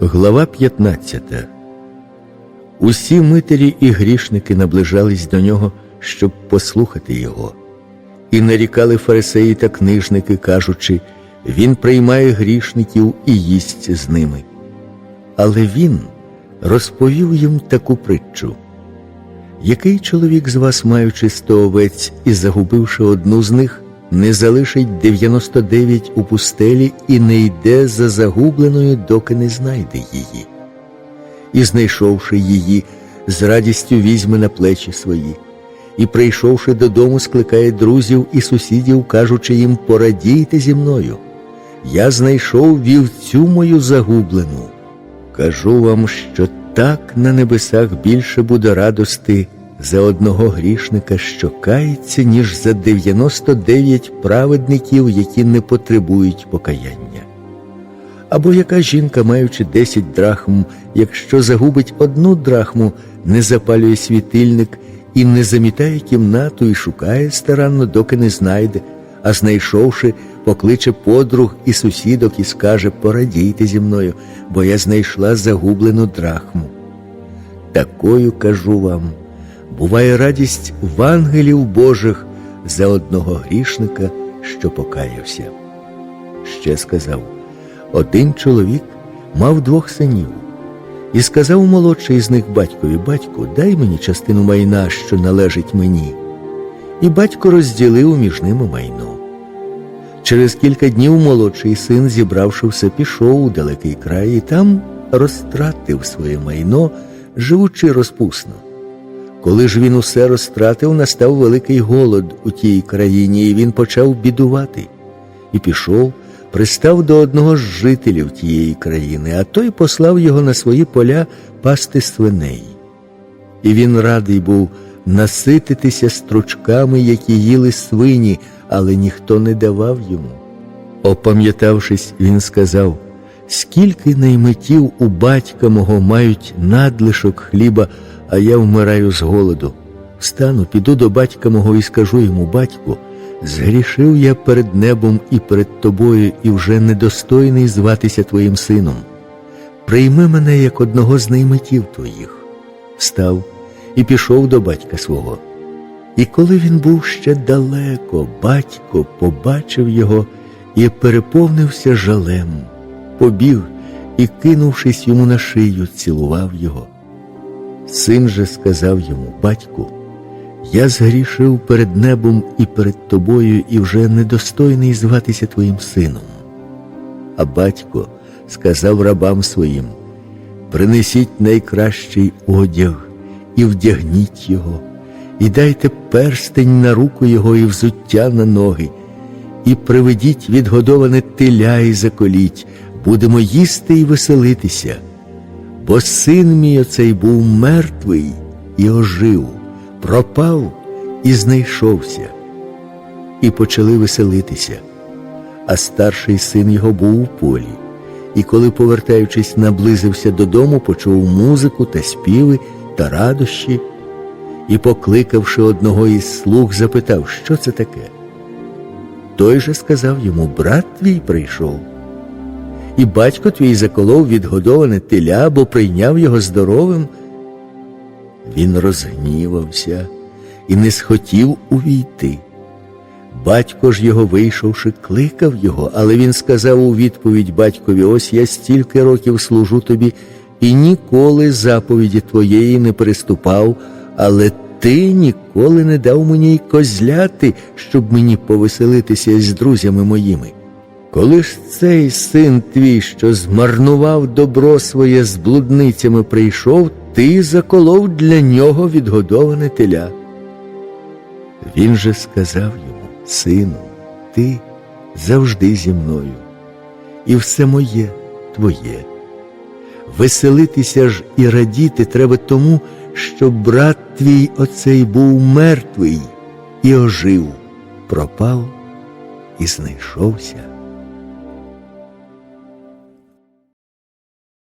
Глава 15 Усі митарі і грішники наближались до нього, щоб послухати його, і нарікали фарисеї та книжники, кажучи, він приймає грішників і їсть з ними. Але він розповів їм таку притчу. Який чоловік з вас, маючи сто овець і загубивши одну з них, не залишить 99 у пустелі і не йде за загубленою, доки не знайде її? І, знайшовши її, з радістю візьме на плечі свої, і, прийшовши додому, скликає друзів і сусідів, кажучи їм порадійте зі мною. Я знайшов вівцю мою загублену. Кажу вам, що так на небесах більше буде радости за одного грішника, що кається, ніж за 99 праведників, які не потребують покаяння. Або яка жінка, маючи 10 драхм, якщо загубить одну драхму, не запалює світильник і не замітає кімнату і шукає старанно, доки не знайде, а знайшовши, покличе подруг і сусідок і скаже Порадійте зі мною, бо я знайшла загублену драхму. Такою кажу вам, буває радість в ангелів Божих за одного грішника, що покаявся. Ще сказав один чоловік мав двох синів, і сказав молодший з них батькові Батьку, дай мені частину майна, що належить мені. І батько розділив між ними майно. Через кілька днів молодший син, зібравши все, пішов у далекий край і там розтратив своє майно, живучи розпусно. Коли ж він усе розтратив, настав великий голод у тій країні, і він почав бідувати, і пішов, пристав до одного з жителів тієї країни, а той послав його на свої поля пасти свиней. І він радий був насититися стручками, які їли свині, але ніхто не давав йому. Опам'ятавшись, він сказав, скільки наймитів у батька мого мають надлишок хліба, а я вмираю з голоду. Встану, піду до батька мого і скажу йому, батьку, згрішив я перед небом і перед тобою, і вже недостойний зватися твоїм сином. Прийми мене як одного з наймитів твоїх. Встав і пішов до батька свого. І коли він був ще далеко, батько побачив його і переповнився жалем, побіг і, кинувшись йому на шию, цілував його. Син же сказав йому, батьку, я згрішив перед небом і перед тобою, і вже недостойний зватися твоїм сином. А батько сказав рабам своїм: принесіть найкращий одяг і вдягніть його, і дайте перстень на руку його і взуття на ноги, і приведіть відгодоване теля і заколіть, будемо їсти і веселитися. Бо син мій оцей був мертвий і ожив, пропав і знайшовся. І почали веселитися. А старший син його був у полі, і коли, повертаючись, наблизився додому, почув музику та співи та радощі, і, покликавши одного із слуг, запитав, що це таке. Той же сказав йому, брат твій прийшов. І батько твій заколов відгодоване теля, бо прийняв його здоровим. Він розгнівався і не схотів увійти. Батько ж його, вийшовши, кликав його, але він сказав у відповідь батькові: Ось я стільки років служу тобі і ніколи заповіді твоєї не переступав, але ти ніколи не дав мені й козляти, щоб мені повеселитися з друзями моїми. Коли ж цей син твій, що змарнував добро своє з блудницями, прийшов, ти заколов для нього відгодоване теля. Він же сказав йому, сину, ти завжди зі мною, і все моє твоє. Веселитися ж і радіти треба тому, що брат твій оцей був мертвий і ожив, пропав і знайшовся.